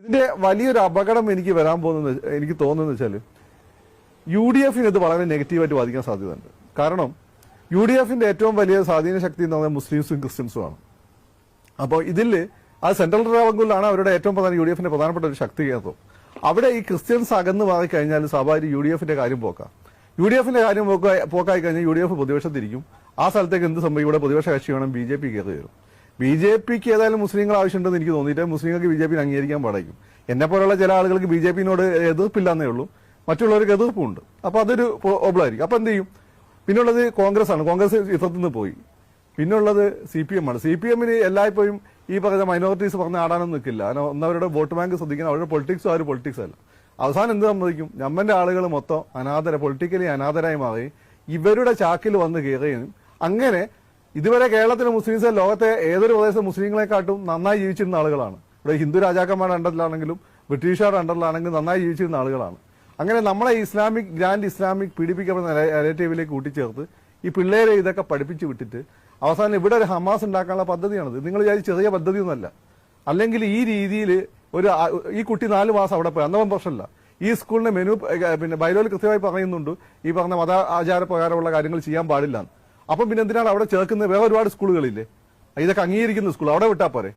ഇതിന്റെ വലിയൊരു അപകടം എനിക്ക് വരാൻ പോകുന്നത് എനിക്ക് തോന്നുന്നത് വെച്ചാൽ യു ഡി എഫിന് ഇത് വളരെ നെഗറ്റീവായിട്ട് ബാധിക്കാൻ സാധ്യതയുണ്ട്. കാരണം യു ഡി എഫിന്റെ ഏറ്റവും വലിയ സ്വാധീന ശക്തി എന്ന് പറഞ്ഞാൽ മുസ്ലിംസും ക്രിസ്ത്യൻസുമാണ്. അപ്പോൾ ഇതിൽ ആ സെൻട്രൽ ട്രാവങ്കൂലാണ് അവരുടെ ഏറ്റവും പ്രധാന യു ഡി എഫിന്റെ പ്രധാനപ്പെട്ട ഒരു ശക്തി കേന്ദ്രം. അവിടെ ഈ ക്രിസ്ത്യൻസ് അകന്ന് മാറി കഴിഞ്ഞാൽ സ്വാഭാവിക യു ഡി എഫിന്റെ കാര്യം പോക്കാം. യു ഡി എഫിന്റെ കാര്യം പോക്കാ- പോക്കായി കഴിഞ്ഞാൽ യു ഡി എഫ് പ്രതിപക്ഷത്തിരിക്കും. ആ സ്ഥലത്തേക്ക് എന്ത് സംഭവിക്കും? ഇവിടെ പ്രതിപക്ഷ കക്ഷി വേണം ബി ജെ പി കയറി വരും. ബി ജെ പിക്ക് ഏതായാലും മുസ്ലിങ്ങൾ ആവശ്യമുണ്ടെന്ന് എനിക്ക് തോന്നിയിട്ട് മുസ്ലിങ്ങൾക്ക് ബി ജെ പിന് അംഗീകരിക്കാൻ പാടായിരിക്കും എന്നെ പോലുള്ള ചില ആളുകൾക്ക് ബി ജെ പിന്നോട് എതിർപ്പില്ലെന്നേ ഉള്ളൂ. മറ്റുള്ളവർക്ക് എതിർപ്പുണ്ട് അപ്പൊ അതൊരു പ്രോബ്ലമായിരിക്കും. അപ്പൊ എന്ത് ചെയ്യും? പിന്നുള്ളത് കോൺഗ്രസ് ആണ് കോൺഗ്രസ് യുദ്ധത്തിൽ പോയി. പിന്നുള്ളത് സി പി എം ആണ്. സി പി എമ്മിന് എല്ലായ്പ്പോഴും ഈ പറഞ്ഞ മൈനോറിറ്റീസ് പറഞ്ഞ ആടാനൊന്നും നിൽക്കില്ല. കാരണം ഒന്നവരുടെ വോട്ട് ബാങ്ക് ശ്രദ്ധിക്കണം. അവരുടെ പൊളിറ്റിക്സും ആ പൊളിറ്റിക്സ് അല്ല. അവസാനം എന്ത് സംഭവിക്കും? നമ്മന്റെ ആളുകൾ മൊത്തം അനാഥര പൊളിറ്റിക്കലി അനാഥരായി മാറി ഇവരുടെ ചാക്കിൽ വന്ന് കയറുകയും അങ്ങനെ ഇതുവരെ കേരളത്തിലെ മുസ്ലിംസ് ലോകത്തെ ഏതൊരു പ്രദേശത്തെ മുസ്ലിങ്ങളെക്കാട്ടും നന്നായി ജീവിച്ചിരുന്ന ആളുകളാണ്. ഇവിടെ ഹിന്ദു രാജാക്കന്മാരുടെ അണ്ടറിലാണെങ്കിലും ബ്രിട്ടീഷുകാരുടെ അണ്ടറിലാണെങ്കിലും നന്നായി ജീവിച്ചിരുന്ന ആളുകളാണ്. അങ്ങനെ നമ്മളെ ഇസ്ലാമിക് ഗ്രാൻഡ് ഇസ്ലാമിക് പീഡിപ്പിക്കപ്പെടുന്ന നെഗറ്റീവിലേക്ക് കൂട്ടിച്ചേർത്ത് ഈ പിള്ളേരെ ഇതൊക്കെ പഠിപ്പിച്ചു വിട്ടിട്ട് അവസാനം ഇവിടെ ഒരു ഹമാസ് ഉണ്ടാക്കാനുള്ള പദ്ധതിയാണത്. നിങ്ങൾ വിചാരിച്ച ചെറിയ പദ്ധതിയൊന്നുമല്ല. അല്ലെങ്കിൽ ഈ രീതിയിൽ ഒരു ഈ കുട്ടി നാല് മാസം അവിടെ പോയി. അന്നവൻ പ്രശ്നമില്ല. ഈ സ്കൂളിന്റെ മെനു പിന്നെ ബൈലോയിൽ കൃത്യമായി പറയുന്നുണ്ട് ഈ പറഞ്ഞ മത ആചാര പ്രകാരമുള്ള കാര്യങ്ങൾ ചെയ്യാൻ പാടില്ല അപ്പം പിന്നെ എന്തിനാണ് അവിടെ ചേർക്കുന്നത്? വേറെ ഒരുപാട് സ്കൂളുകളില്ലേ? ഇതൊക്കെ അംഗീകരിക്കുന്ന സ്കൂൾ. അവിടെ വിട്ടാ പോരെ?